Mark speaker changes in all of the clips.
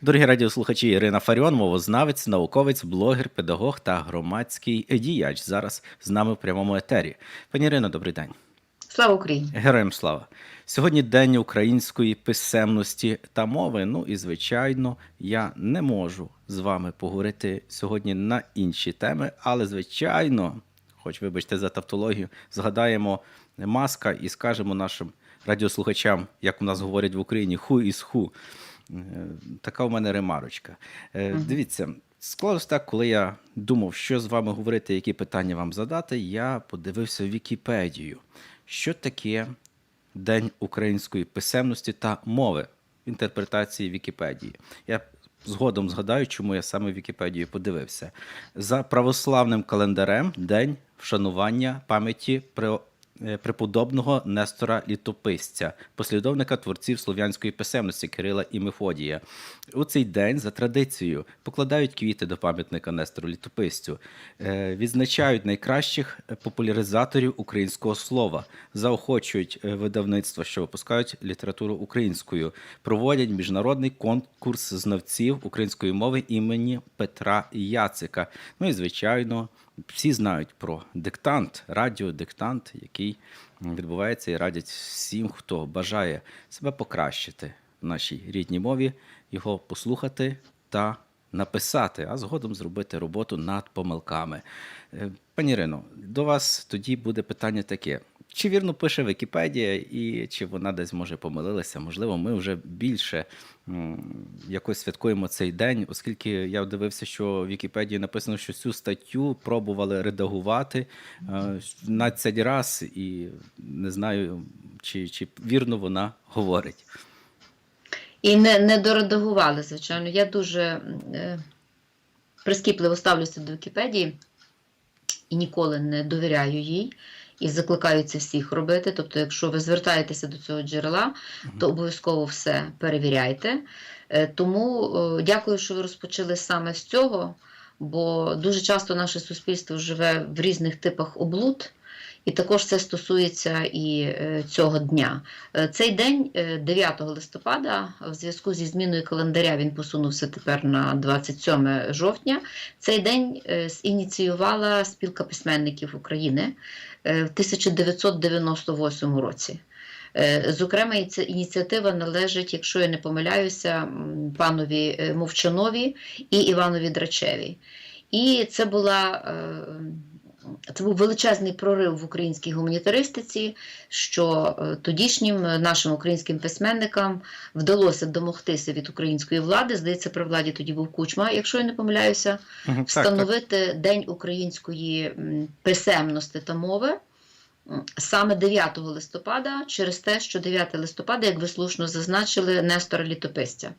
Speaker 1: Дорогі радіослухачі, Ірина Фаріон, мовознавець, науковець, блогер, педагог та громадський діяч. Зараз з нами в прямому етері. Пані Ірино, добрий день.
Speaker 2: Слава Україні!
Speaker 1: Героям слава! Сьогодні День української писемності та мови. Ну і звичайно, я не можу з вами поговорити сьогодні на інші теми, але звичайно, хоч вибачте за тавтологію, згадаємо маска і скажемо нашим радіослухачам, як у нас говорять в Україні, ху із ху. Е, Така у мене ремарочка.
Speaker 2: Мгм.
Speaker 1: Дивіться, склалось так, коли я думав, що з вами говорити, які питання вам задати, я подивився Вікіпедію. Що таке День української писемності та мови в інтерпретації Вікіпедії? Я згодом згадаю, чому я саме Вікіпедію подивився. За православним календарем День вшанування пам'яті про преподобного Нестора Літописця, послідовника творців слов'янської писемності Кирила і Мефодія. У цей день за традицією покладають квіти до пам'ятника Нестору Літописцю, е, відзначають найкращих е, популяризаторів українського слова, заохочують е, видавництва, що випускають літературу українською, проводять міжнародний конкурс знавців української мови імені Петра Яцика. Ну і звичайно, всі знають про диктант, радіодиктант, який відбувається і радять всім, хто бажає себе покращити в нашій рідній мові, його послухати та написати, а згодом зробити роботу над помилками. Е, Пані Ірино, до вас тоді буде питання таке. Чи вірно пише Вікіпедія, і чи вона десь може помилилася? Можливо, ми вже більше якось святкуємо цей день, оскільки я дивився, що в Вікіпедії написано, що цю статтю пробували редагувати е, 15 раз, і не знаю, чи, чи вірно вона говорить.
Speaker 2: І не, не доредагували, звичайно. Я дуже е, прискіпливо ставлюся до Вікіпедії і ніколи не довіряю їй. І закликаю це всіх робити. Тобто, якщо ви звертаєтеся до цього джерела, то обов'язково все перевіряйте. Е, Тому е, дякую, що ви розпочали саме з цього, бо дуже часто наше суспільство живе в різних типах облуд. І також це стосується і е, цього дня. Е, Цей день, е, 9 листопада, в зв'язку зі зміною календаря, він посунувся тепер на 27 жовтня. Цей день е, ініціювала спілка письменників України е, в 1998 році. Е, Зокрема, ця ініціатива належить, якщо я не помиляюся, панові е, Мовчанові і Іванові Драчеві. І це була. Це був величезний прорив в українській гуманітаристиці, що е, тодішнім е, нашим українським письменникам вдалося домогтися від української влади. Здається, при владі тоді був кучма, якщо я не помиляюся,
Speaker 1: Мгм, так, так.
Speaker 2: встановити День української писемності та мови саме 9 листопада, через те, що 9 листопада, як ви слушно зазначили, Нестора Літописця.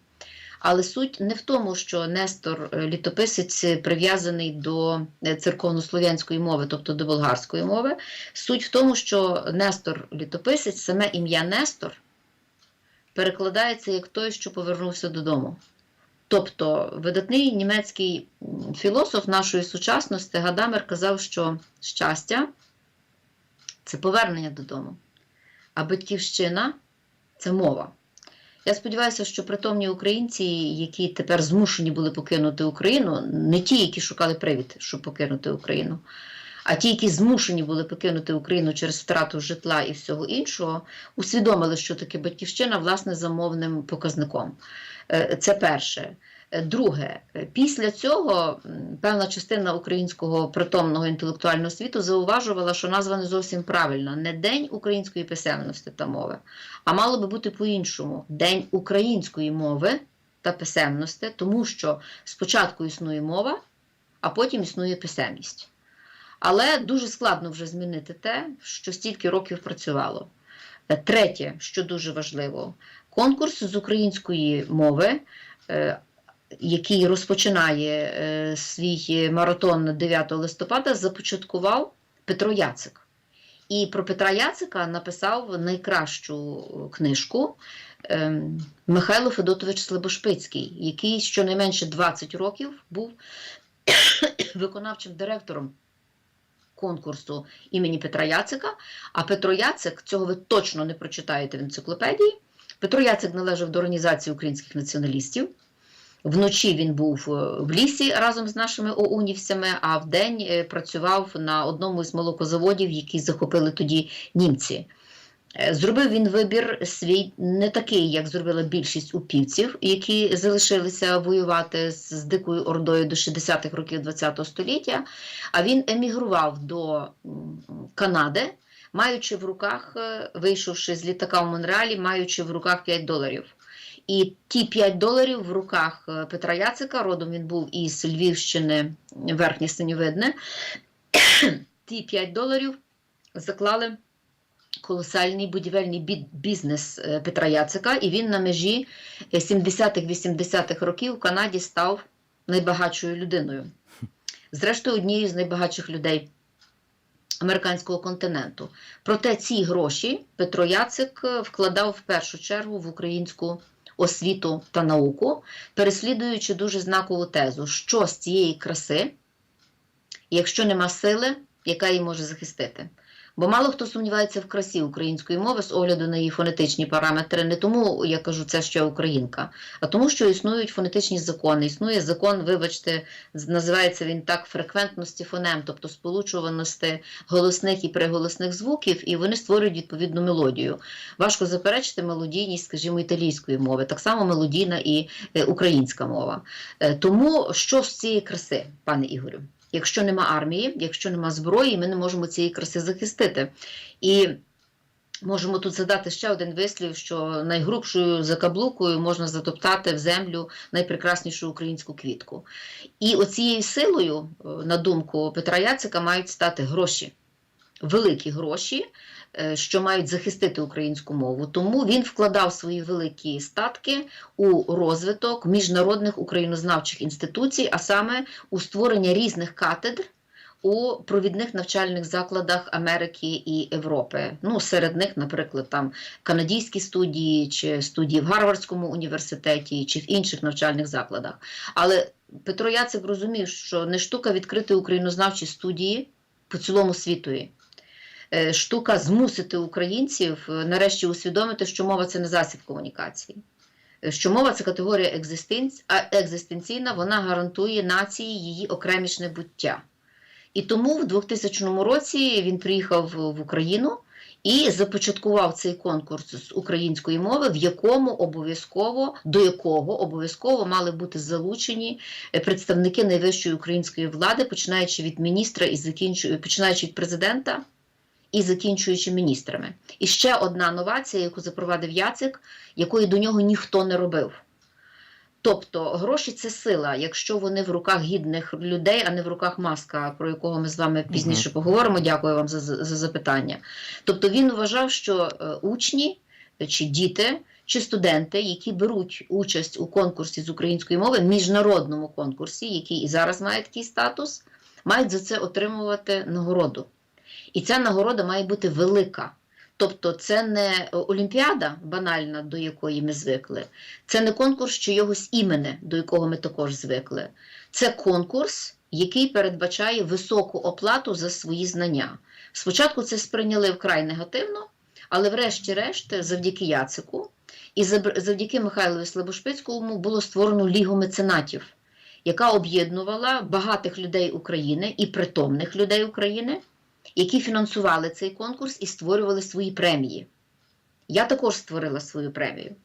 Speaker 2: Але суть не в тому, що Нестор е, літописець прив'язаний до е, церковнослов'янської мови, тобто до болгарської мови. Суть в тому, що Нестор літописець, саме ім'я Нестор перекладається як той, що повернувся додому. Тобто видатний німецький філософ нашої сучасності Гадамер казав, що щастя це повернення додому, а батьківщина це мова. Я сподіваюся, що притомні українці, які тепер змушені були покинути Україну, не ті, які шукали привід, щоб покинути Україну, а ті, які змушені були покинути Україну через втрату житла і всього іншого, усвідомили, що таке батьківщина власне замовним показником. Е, Це перше. Друге, після цього певна частина українського притомного інтелектуального світу зауважувала, що назва не зовсім правильна не День української писемності та мови, а мало би бути по-іншому День української мови та писемності, тому що спочатку існує мова, а потім існує писемність. Але дуже складно вже змінити те, що стільки років працювало. Третє, що дуже важливо, конкурс з української мови, е, який розпочинає е, свій маратон 9 листопада, започаткував Петро Яцик. І про Петра Яцика написав найкращу книжку ем, Михайло Федотович Слабошпицький, який щонайменше 20 років був виконавчим директором конкурсу імені Петра Яцика. А Петро Яцик, цього ви точно не прочитаєте в енциклопедії. Петро Яцик належав до організації українських націоналістів. Вночі він був е, в лісі разом з нашими оунівцями, а вдень е, працював на одному із молокозаводів, які захопили тоді німці. Е, Зробив він вибір свій не такий, як зробила більшість упівців, які залишилися воювати з, з дикою ордою до 60-х років ХХ століття. А він емігрував до Канади, маючи в руках, вийшовши з літака в Монреалі, маючи в руках 5 доларів. І ті 5 доларів в руках е, Петра Яцика, родом він був із Львівщини, Верхнє Синьовидне. Ті 5 доларів заклали колосальний будівельний бізнес е, Петра Яцика, і він на межі е, 70-х-80-х років в Канаді став найбагатшою людиною. Зрештою, однією з найбагатших людей американського континенту. Проте ці гроші Петро Яцик е, вкладав в першу чергу в українську освіту та науку, переслідуючи дуже знакову тезу, що з цієї краси, якщо нема сили, яка її може захистити. Бо мало хто сумнівається в красі української мови з огляду на її фонетичні параметри. Не тому я кажу це, я українка, а тому, що існують фонетичні закони. Існує закон, вибачте, називається він так фреквентності фонем, тобто сполучуваності голосних і приголосних звуків, і вони створюють відповідну мелодію. Важко заперечити мелодійність, скажімо, італійської мови, так само мелодійна і е, українська мова. Е, Тому що з цієї краси, пане Ігорю? Якщо нема армії, якщо нема зброї, ми не можемо цієї краси захистити. І можемо тут задати ще один вислів, що найгрубшою закаблукою можна затоптати в землю найпрекраснішу українську квітку. І оцією силою, е, на думку Петра Яцика, мають стати гроші. Великі гроші, що мають захистити українську мову. Тому він вкладав свої великі статки у розвиток міжнародних українознавчих інституцій, а саме у створення різних катедр у провідних навчальних закладах Америки і Європи. Ну, серед них, наприклад, там канадійські студії, чи студії в Гарвардському університеті, чи в інших навчальних закладах. Але Петро Яцик розумів, що не штука відкрити українознавчі студії по цілому світові. Е, Штука змусити українців е, нарешті усвідомити, що мова це не засіб комунікації. Е, Що мова це категорія екзистенц... а екзистенційна, вона гарантує нації її окремішне буття. І тому в 2000 році він приїхав в Україну і започаткував цей конкурс з української мови, в якому обов'язково до якого обов'язково мали бути залучені представники найвищої української влади, починаючи від міністра і закінчуючи починаючи від президента і закінчуючи міністрами. І ще одна новація, яку запровадив Яцик, якої до нього ніхто не робив. Тобто гроші це сила, якщо вони в руках гідних людей, а не в руках маска, про якого ми з вами пізніше поговоримо. Дякую вам за, за запитання. Тобто він вважав, що е, учні е, чи діти. Чи студенти, які беруть участь у конкурсі з української мови, міжнародному конкурсі, який і зараз має такий статус, мають за це отримувати нагороду. І ця нагорода має бути велика. Тобто це не олімпіада банальна, до якої ми звикли, це не конкурс чийогось імені, до якого ми також звикли. Це конкурс, який передбачає високу оплату за свої знання. Спочатку це сприйняли вкрай негативно, але врешті-решт, завдяки Яцику і завдяки Михайлові Слабошпицькому було створено Лігу меценатів, яка об'єднувала багатих людей України і притомних людей України які фінансували цей конкурс і створювали свої премії. Я також створила свою премію,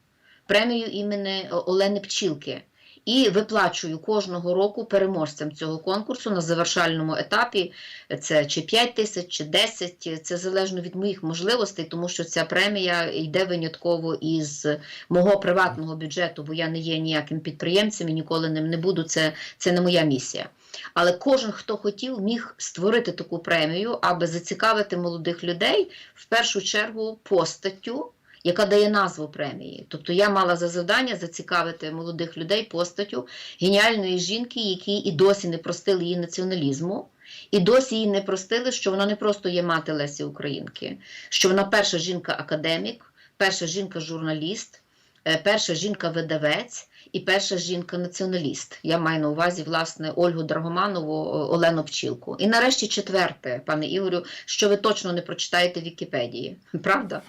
Speaker 2: премію імені Олени Пчілки. І виплачую кожного року переможцям цього конкурсу на завершальному етапі. Це чи 5 тисяч, чи 10, це залежно від моїх можливостей, тому що ця премія йде винятково із мого приватного бюджету, бо я не є ніяким підприємцем і ніколи ним не буду. Це, це не моя місія. Але кожен, хто хотів, міг створити таку премію, аби зацікавити молодих людей в першу чергу постаттю, яка дає назву премії. Тобто я мала за завдання зацікавити молодих людей постаттю геніальної жінки, які і досі не простили її націоналізму. І досі їй не простили, що вона не просто є мати Лесі Українки, що вона перша жінка-академік, перша жінка-журналіст, е, перша жінка-видавець і перша жінка-націоналіст. Я маю на увазі власне Ольгу Драгоманову, Олену Пчілку. І нарешті четверте, пане Ігорю, що ви точно не прочитаєте в Вікіпедії, правда?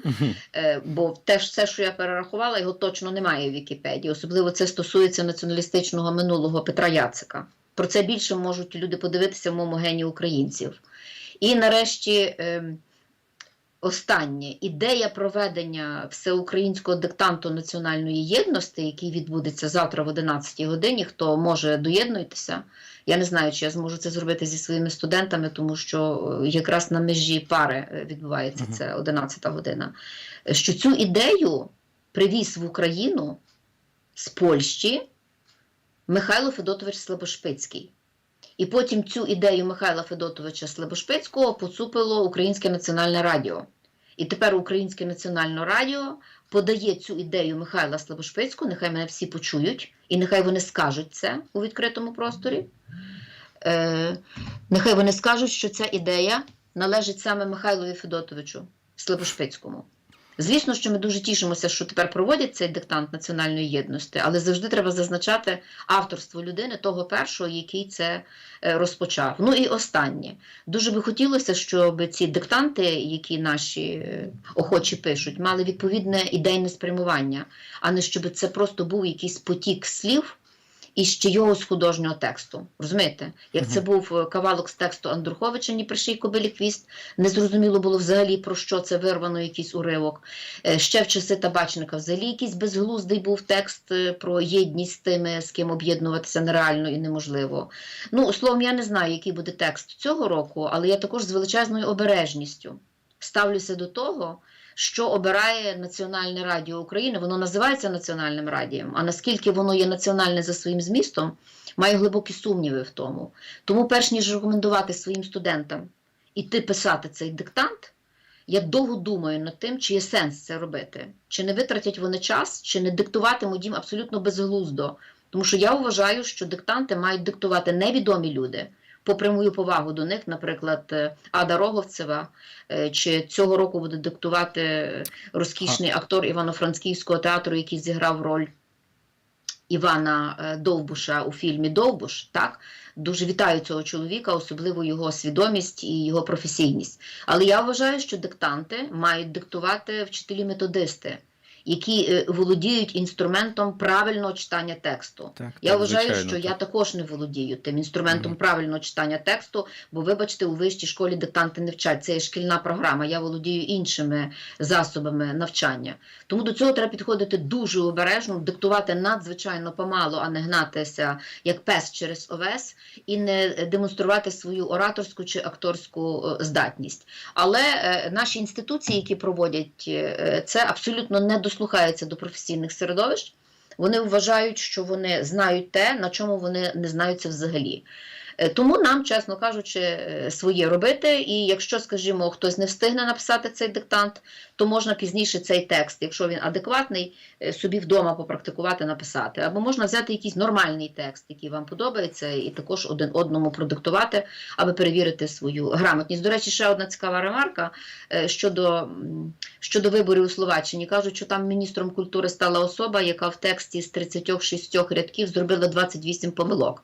Speaker 2: Е, Бо те все, що я перерахувала, його точно немає в Вікіпедії. Особливо це стосується націоналістичного минулого Петра Яцика. Про це більше можуть люди подивитися в моєму гені українців. І нарешті. Останнє ідея проведення всеукраїнського диктанту національної єдності, який відбудеться завтра в 11 годині. Хто може доєднуйтеся? Я не знаю, чи я зможу це зробити зі своїми студентами, тому що е, якраз на межі пари е, відбувається
Speaker 1: Мгм.
Speaker 2: це 11 година. Що цю ідею привіз в Україну з Польщі Михайло Федотович Слабошпицький. І потім цю ідею Михайла Федотовича Слабошпицького поцупило Українське національне радіо. І тепер Українське національне радіо подає цю ідею Михайла Слабошпицького, нехай мене всі почують, і нехай вони скажуть це у відкритому просторі. Е, нехай вони скажуть, що ця ідея належить саме Михайлові Федотовичу Слабошпицькому. Звісно, що ми дуже тішимося, що тепер проводять цей диктант національної єдності, але завжди треба зазначати авторство людини, того першого, який це е, розпочав. Ну і останнє. Дуже би хотілося, щоб ці диктанти, які наші е, охочі пишуть, мали відповідне ідейне спрямування, а не щоб це просто був якийсь потік слів. І ще його з художнього тексту. Розумієте? Як це був е, кавалок з тексту Андруховича «Ні приший кобилі хвіст, незрозуміло було взагалі про що це вирвано якийсь уривок. Е, Ще в часи табачника взагалі якийсь безглуздий був текст е, про єдність з тими, з ким об'єднуватися нереально і неможливо. Ну, словом, я не знаю, який буде текст цього року, але я також з величезною обережністю ставлюся до того, що обирає Національне радіо України. Воно називається Національним радієм, а наскільки воно є національне за своїм змістом, маю глибокі сумніви в тому. Тому, перш ніж рекомендувати своїм студентам іти писати цей диктант, я довго думаю над тим, чи є сенс це робити, чи не витратять вони час, чи не диктуватимуть їм абсолютно безглуздо. Тому що я вважаю, що диктанти мають диктувати невідомі люди. Попри мою повагу до них, наприклад, е, Ада Роговцева, е, чи цього року буде диктувати розкішний актор Івано-Франківського театру, який зіграв роль Івана е, Довбуша у фільмі Довбуш. Так? Дуже вітаю цього чоловіка, особливо його свідомість і його професійність. Але я вважаю, що диктанти мають диктувати вчителі-методисти, які е, володіють інструментом правильного читання тексту.
Speaker 1: Так,
Speaker 2: Я
Speaker 1: так,
Speaker 2: вважаю,
Speaker 1: звичайно,
Speaker 2: що
Speaker 1: так.
Speaker 2: я також не володію тим інструментом
Speaker 1: Мгм.
Speaker 2: правильного читання тексту, бо, вибачте, у вищій школі диктанти не вчать. Це є шкільна програма. Я володію іншими засобами навчання. Тому до цього треба підходити дуже обережно, диктувати надзвичайно помало, а не гнатися як пес через овес, і не демонструвати свою ораторську чи акторську е, здатність. Але е, наші інституції, які проводять е, це, абсолютно не дослухаються до професійних середовищ. Вони вважають, що вони знають те, на чому вони не знаються взагалі. Е, Тому нам, чесно кажучи, е, своє робити. І якщо, скажімо, хтось не встигне написати цей диктант, то можна пізніше цей текст, якщо він адекватний, е, собі вдома попрактикувати, написати. Або можна взяти якийсь нормальний текст, який вам подобається, і також один одному продиктувати, аби перевірити свою грамотність. До речі, ще одна цікава ремарка щодо, щодо виборів у Словаччині. Кажуть, що там міністром культури стала особа, яка в тексті з 36 рядків зробила 28 помилок.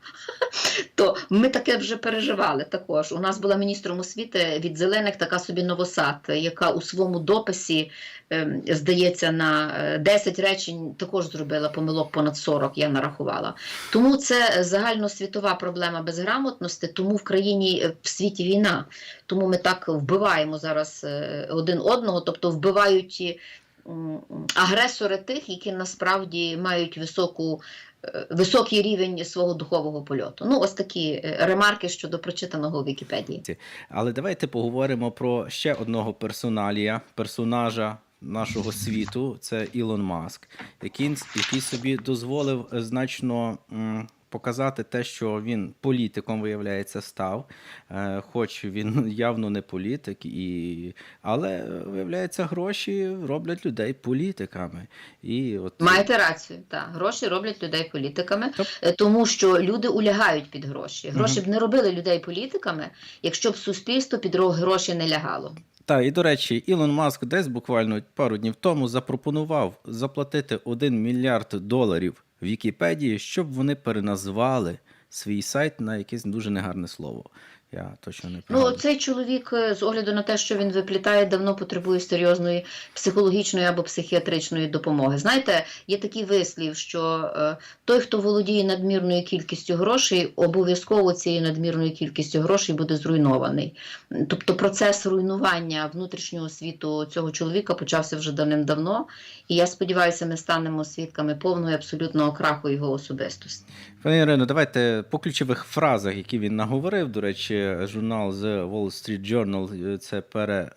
Speaker 2: То ми таке вже переживали також. У нас була міністром освіти від зелених така собі новосад, яка у своєму дописі, ем, здається, на е, 10 речень також зробила помилок понад 40, я нарахувала. Тому це загальносвітова проблема безграмотності, тому в країні е, в світі війна. Тому ми так вбиваємо зараз е, один одного, тобто вбивають агресори тих, які насправді мають високу. Е, Високий рівень свого духового польоту. Ну, ось такі е, ремарки щодо прочитаного у Вікіпедії.
Speaker 1: Але давайте поговоримо про ще одного персоналія, персонажа нашого світу. Це Ілон Маск, який, який собі дозволив е, значно показати те, що він політиком, виявляється, став. Е, Хоч він явно не політик, і... але е, виявляється, гроші роблять людей політиками. І от...
Speaker 2: Маєте рацію, так. Гроші роблять людей політиками,
Speaker 1: Тоб-
Speaker 2: е, тому що люди улягають під гроші. Гроші
Speaker 1: Мгм.
Speaker 2: б не робили людей політиками, якщо б суспільство під гроші не лягало.
Speaker 1: Так, і до речі, Ілон Маск десь буквально пару днів тому запропонував заплатити 1 мільярд доларів Вікіпедії, щоб вони переназвали свій сайт на якесь дуже негарне слово. Я точно не
Speaker 2: Ну, цей чоловік, е, з огляду на те, що він виплітає, давно потребує серйозної психологічної або психіатричної допомоги. Знаєте, є такий вислів, що е, той, хто володіє надмірною кількістю грошей, обов'язково цією надмірною кількістю грошей буде зруйнований. Тобто процес руйнування внутрішнього світу цього чоловіка почався вже давним-давно, і я сподіваюся, ми станемо свідками повного і абсолютного краху його особистості.
Speaker 1: Пані Ірино, давайте по ключових фразах, які він наговорив. До речі, журнал The Wall Street Journal це пере,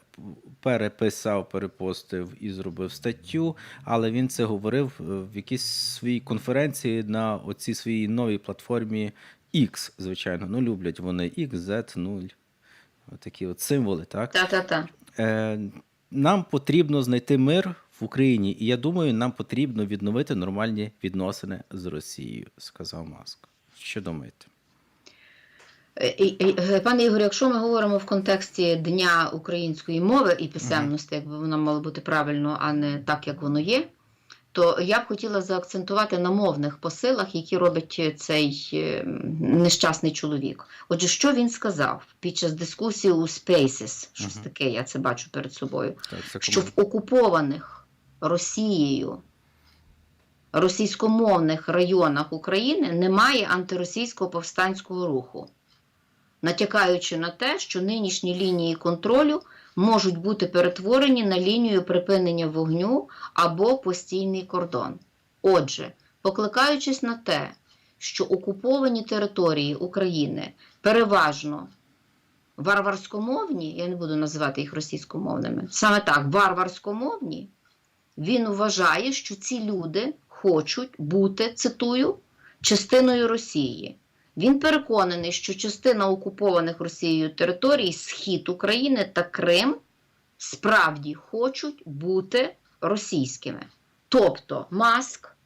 Speaker 1: переписав, перепостив і зробив статтю, але він це говорив е, в якійсь своїй конференції на оцій своїй новій платформі X, звичайно. Ну, люблять вони X, Z, 0. Такі от символи, так?
Speaker 2: Та-та-та.
Speaker 1: Е, нам потрібно знайти мир в Україні, і я думаю, нам потрібно відновити нормальні відносини з Росією, сказав Маск. Що думаєте?
Speaker 2: Е, е, Пане Ігор, якщо ми говоримо в контексті Дня української мови і писемності, якби воно мало бути правильно, а не так, як воно є, то я б хотіла заакцентувати на мовних посилах, які робить цей е, нещасний чоловік. Отже, що він сказав під час дискусії у Spaces, щось таке, я це бачу перед собою, що в окупованих Росією російськомовних районах України немає антиросійського повстанського руху, натякаючи на те, що нинішні лінії контролю можуть бути перетворені на лінію припинення вогню або постійний кордон. Отже, покликаючись на те, що окуповані території України переважно варварськомовні, я не буду називати їх російськомовними, саме так, варварськомовні, він вважає, що ці люди хочуть бути, цитую, частиною Росії. Він переконаний, що частина окупованих Росією територій, схід України та Крим справді хочуть бути російськими. Тобто Маск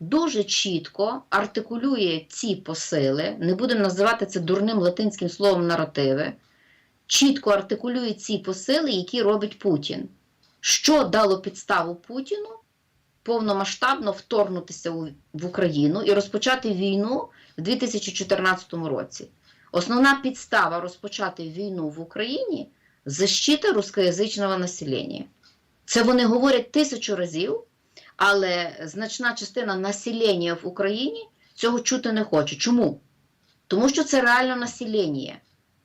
Speaker 2: дуже чітко артикулює ці посили, не будемо називати це дурним латинським словом наративи, чітко артикулює ці посили, які робить Путін. Що дало підставу Путіну повномасштабно вторгнутися в Україну і розпочати війну в 2014 році? Основна підстава розпочати війну в Україні защита рускоязичного населення. Це вони говорять тисячу разів, але значна частина населення в Україні цього чути не хоче. Чому? Тому що це реально населення.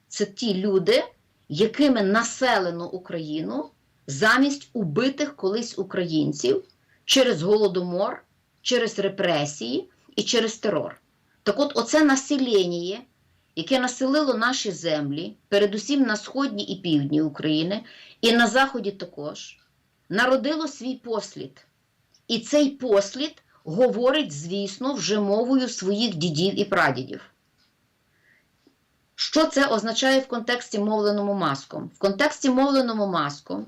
Speaker 2: Це ті люди, якими населено Україну замість убитих колись українців через голодомор, через репресії і через терор. Так от, оце населення, яке населило наші землі, передусім на сходні і півдні України, і на заході також, народило свій послід. І цей послід говорить, звісно, вже мовою своїх дідів і прадідів. Що це означає в контексті мовленому маском? В контексті мовленому маском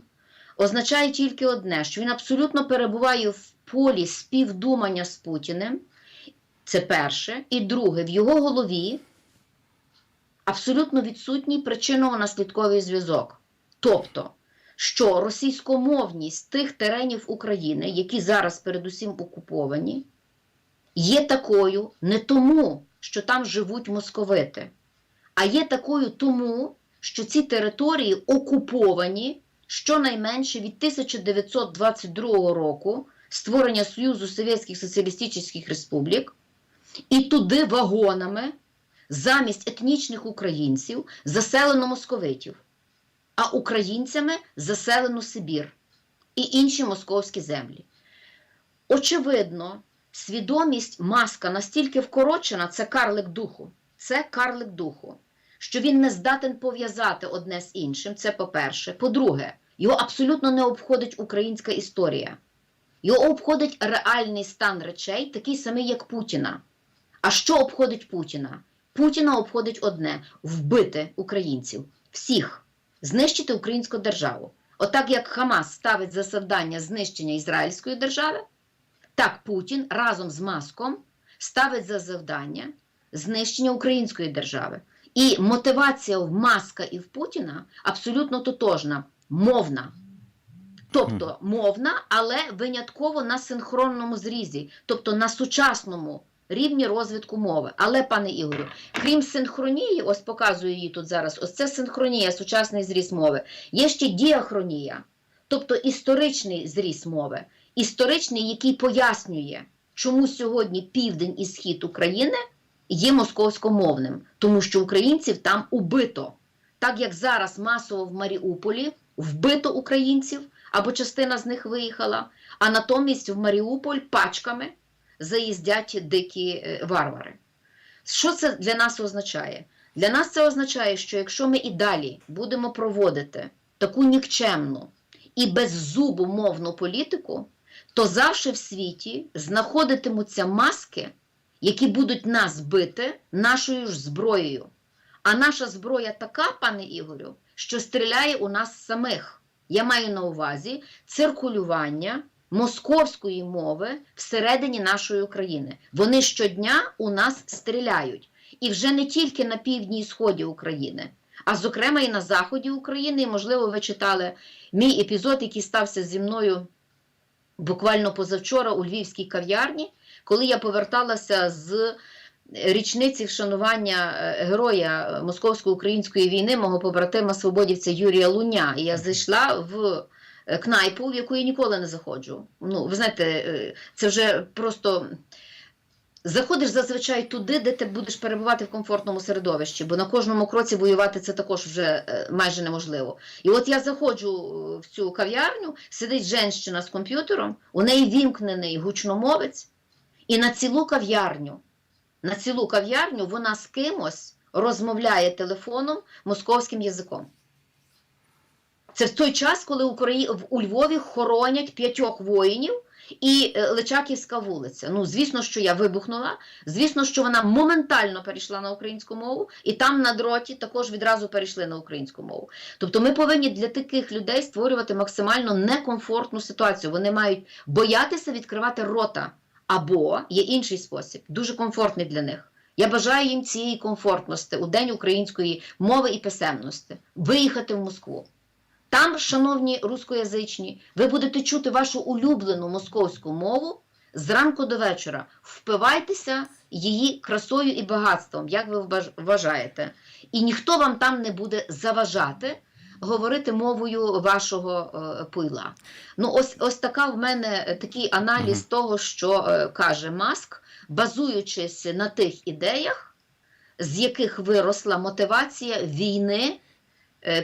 Speaker 2: означає тільки одне, що він абсолютно перебуває в полі співдумання з Путіним. Це перше. І друге, в його голові абсолютно відсутній причинно-наслідковий зв'язок. Тобто, що російськомовність тих теренів України, які зараз передусім окуповані, є такою не тому, що там живуть московити, а є такою тому, що ці території окуповані щонайменше від 1922 року створення Союзу Совєтських Соціалістичних Республік, і туди вагонами замість етнічних українців заселено московитів, а українцями заселено Сибір і інші московські землі. Очевидно, свідомість маска настільки вкорочена, це карлик духу. Це карлик духу, що він не здатен пов'язати одне з іншим. Це по-перше. По-друге, його абсолютно не обходить українська історія. Його обходить реальний стан речей, такий самий, як Путіна. А що обходить Путіна? Путіна обходить одне вбити українців, всіх, знищити українську державу. Отак як Хамас ставить за завдання знищення Ізраїльської держави, так Путін разом з Маском ставить за завдання знищення української держави. І мотивація в Маска і в Путіна абсолютно тотожна, мовна. Тобто мовна, але винятково на синхронному зрізі, тобто на сучасному рівні розвитку мови. Але, пане Ігорю, крім синхронії, ось показую її тут зараз, ось це синхронія, сучасний зріз мови, є ще діахронія, тобто історичний зріз мови, історичний, який пояснює, чому сьогодні південь і схід України є московськомовним, тому що українців там убито. Так як зараз масово в Маріуполі вбито українців, або частина з них виїхала, а натомість в Маріуполь пачками заїздять дикі е, варвари. Що це для нас означає? Для нас це означає, що якщо ми і далі будемо проводити таку нікчемну і беззубу мовну політику, то завжди в світі знаходитимуться маски, які будуть нас бити нашою ж зброєю. А наша зброя така, пане Ігорю, що стріляє у нас самих. Я маю на увазі циркулювання московської мови всередині нашої України. Вони щодня у нас стріляють. І вже не тільки на півдні і сході України, а зокрема і на заході України. І, можливо, ви читали мій епізод, який стався зі мною буквально позавчора у львівській кав'ярні, коли я поверталася з річниці вшанування е, героя московсько-української війни, мого побратима свободівця Юрія Луня. І я зайшла в е, кнайпу, в яку я ніколи не заходжу. Ну, ви знаєте, е, це вже просто. Заходиш зазвичай туди, де ти будеш перебувати в комфортному середовищі, бо на кожному кроці воювати це також вже майже неможливо. І от я заходжу в цю кав'ярню, сидить жінка з комп'ютером, у неї вімкнений гучномовець, і на цілу кав'ярню, на цілу кав'ярню вона з кимось розмовляє телефоном московським язиком. Це в той час, коли у Львові хоронять п'ятьох воїнів і е, Личаківська вулиця. Ну, звісно, що я вибухнула. Звісно, що вона моментально перейшла на українську мову, і там на дроті також відразу перейшли на українську мову. Тобто ми повинні для таких людей створювати максимально некомфортну ситуацію. Вони мають боятися відкривати рота. Або є інший спосіб, дуже комфортний для них. Я бажаю їм цієї комфортності у День української мови і писемності виїхати в Москву. Там, шановні рускоязичні, ви будете чути вашу улюблену московську мову зранку до вечора. Впивайтеся її красою і багатством, як ви вважаєте. І ніхто вам там не буде заважати говорити мовою вашого е, пила. Ну, ось, ось така в мене е, такий аналіз
Speaker 1: Мгм.
Speaker 2: того, що е, каже Маск, базуючись на тих ідеях, з яких виросла мотивація війни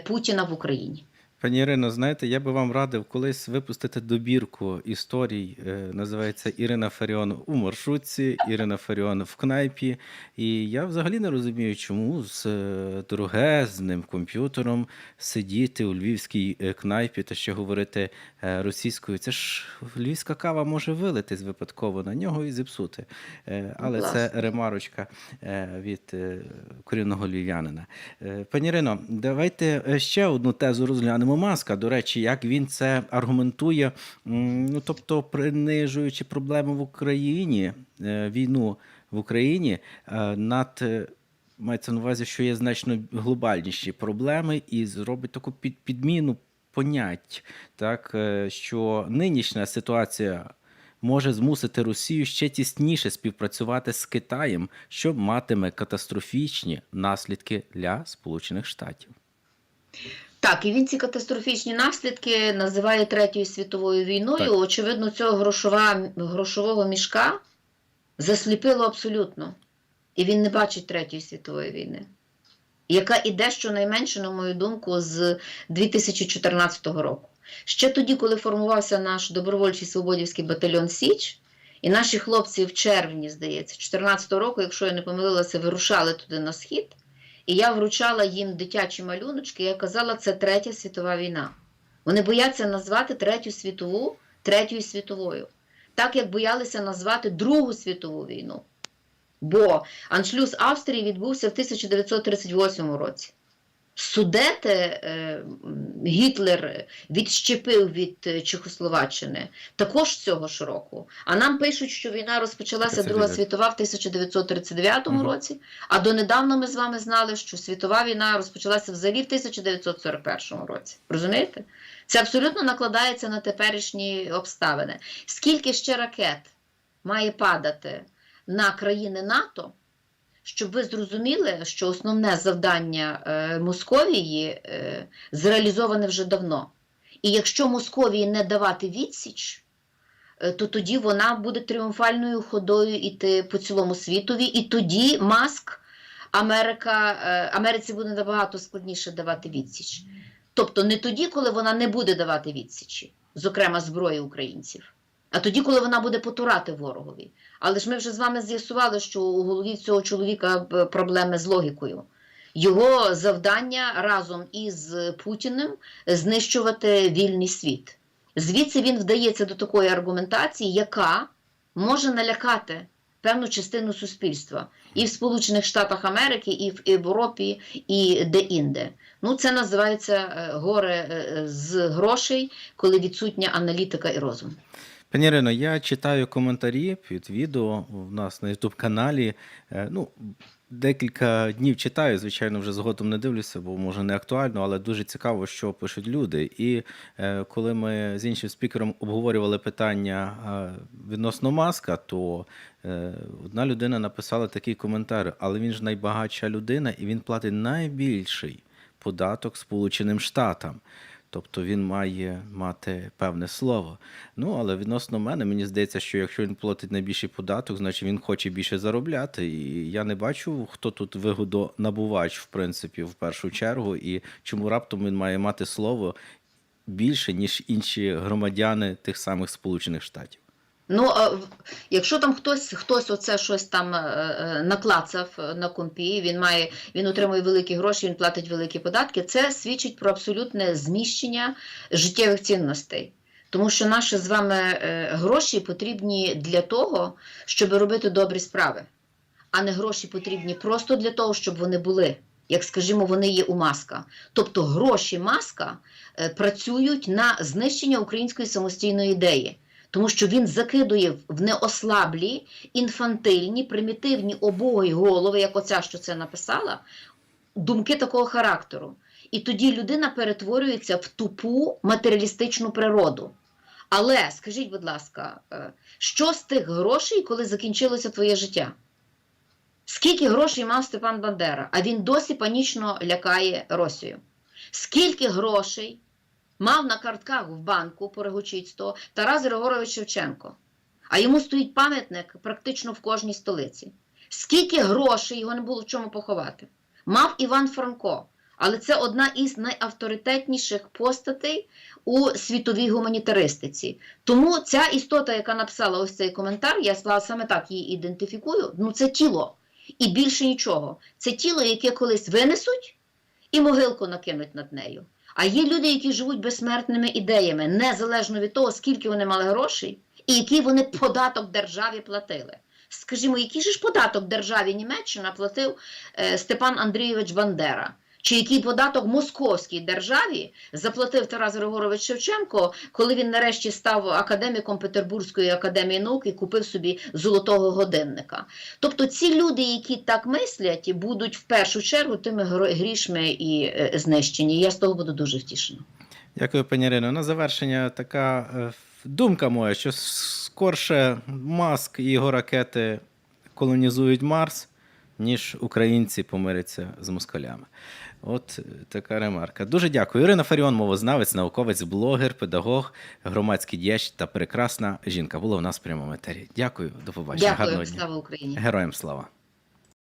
Speaker 2: Путіна в Україні.
Speaker 1: Пані Ірино, знаєте, я би вам радив колись випустити добірку історій. е, Називається Ірина Фаріон у маршрутці, Ірина Фаріон в кнайпі. І я взагалі не розумію, чому з е, дорогезним комп'ютером сидіти у львівській е, кнайпі та ще говорити е, російською. Це ж львівська кава може вилитись випадково на нього і зіпсути. Е, Але це ремарочка е, від е, корінного львів'янина. Е, Пані Ірино, давайте е, ще одну тезу розглянемо. Маска, до речі, як він це аргументує, ну тобто принижуючи проблеми в Україні, е, війну в Україні, е, над е, мається на увазі, що є значно глобальніші проблеми, і зробить таку під, підміну понять, так що нинішня ситуація. Може змусити Росію ще тісніше співпрацювати з Китаєм, що матиме катастрофічні наслідки для Сполучених Штатів.
Speaker 2: Так, і він ці катастрофічні наслідки називає Третьою світовою війною.
Speaker 1: Так.
Speaker 2: Очевидно, цього грошова, грошового мішка засліпило абсолютно. І він не бачить Третьої світової війни, яка іде щонайменше, на мою думку, з 2014 року. Ще тоді, коли формувався наш добровольчий свободівський батальйон Січ, і наші хлопці в червні, здається, 2014 року, якщо я не помилилася, вирушали туди на схід. І я вручала їм дитячі малюночки, я казала, це третя світова війна. Вони бояться назвати третю світову третьою світовою, так як боялися назвати Другу світову війну. Бо аншлюз Австрії відбувся в 1938 році. Судети е, Гітлер відщепив від Чехословаччини також цього ж року. А нам пишуть, що війна розпочалася Друга світова в 1939
Speaker 1: Мгм.
Speaker 2: році. А донедавна ми з вами знали, що світова війна розпочалася взагалі в 1941 році. Розумієте? Це абсолютно накладається на теперішні обставини. Скільки ще ракет має падати на країни НАТО, щоб ви зрозуміли, що основне завдання е, Московії е, зреалізоване вже давно. І якщо Московії не давати відсіч, е, то тоді вона буде тріумфальною ходою йти по цілому світові, і тоді Маск, Америка, Америці буде набагато складніше давати відсіч. Тобто не тоді, коли вона не буде давати відсічі, зокрема зброї українців, а тоді, коли вона буде потурати ворогові. Але ж ми вже з вами з'ясували, що у голові цього чоловіка е, проблеми з логікою. Його завдання разом із Путіним знищувати вільний світ. Звідси він вдається до такої аргументації, яка може налякати певну частину суспільства і в Сполучених Штатах Америки, і в Європі, і де-інде. Ну, це називається е, горе е, з грошей, коли відсутня аналітика і розум.
Speaker 1: Пані Ірино, я читаю коментарі під відео у нас на youtube каналі. Ну, декілька днів читаю, звичайно, вже згодом не дивлюся, бо може не актуально, але дуже цікаво, що пишуть люди. І е, коли ми з іншим спікером обговорювали питання е, відносно маска, то е, одна людина написала такий коментар: але він ж найбагатша людина і він платить найбільший податок Сполученим Штатам. Тобто він має мати певне слово. Ну, але відносно мене, мені здається, що якщо він платить найбільший податок, значить він хоче більше заробляти. І я не бачу, хто тут вигодонабувач, в принципі, в першу чергу, і чому раптом він має мати слово більше, ніж інші громадяни тих самих Сполучених Штатів.
Speaker 2: Ну, якщо там хтось, хтось оце щось там е, е, наклацав е, на компі, він має, він отримує великі гроші, він платить великі податки, це свідчить про абсолютне зміщення життєвих цінностей. Тому що наші з вами гроші потрібні для того, щоб робити добрі справи, а не гроші потрібні просто для того, щоб вони були. Як скажімо, вони є у маска. Тобто гроші маска працюють на знищення української самостійної ідеї тому що він закидує в неослаблі, інфантильні, примітивні обої голови, як оця, що це написала, думки такого характеру. І тоді людина перетворюється в тупу матеріалістичну природу. Але скажіть, будь ласка, е, що з тих грошей, коли закінчилося твоє життя? Скільки грошей мав Степан Бандера, а він досі панічно лякає Росію? Скільки грошей мав на картках в банку, порегочіть 100, Тарас Григорович Шевченко. А йому стоїть пам'ятник практично в кожній столиці. Скільки грошей його не було в чому поховати? Мав Іван Франко, але це одна із найавторитетніших постатей у світовій гуманітаристиці. Тому ця істота, яка написала ось цей коментар, я саме так її ідентифікую, ну це тіло. І більше нічого. Це тіло, яке колись винесуть і могилку накинуть над нею. А є люди, які живуть безсмертними ідеями, незалежно від того, скільки вони мали грошей і який вони податок державі платили. Скажімо, який же ж податок державі Німеччина платив е, Степан Андрійович Бандера? Чи який податок московській державі заплатив Тарас Григорович Шевченко, коли він нарешті став академіком Петербурзької академії наук і купив собі золотого годинника? Тобто ці люди, які так мислять, будуть в першу чергу тими грішми і е, знищені. Я з того буду дуже втішена.
Speaker 1: Дякую, пані Ірино. На завершення така е, думка моя, що скорше Маск і його ракети колонізують Марс, ніж українці помиряться з москалями. От е, така ремарка. Дуже дякую. Ірина Фаріон, мовознавець, науковець, блогер, педагог, громадський діяч та прекрасна жінка. Була у нас в прямому етері. Дякую, до побачення.
Speaker 2: Дякую,
Speaker 1: Гарного дня.
Speaker 2: слава Україні.
Speaker 1: Героям слава.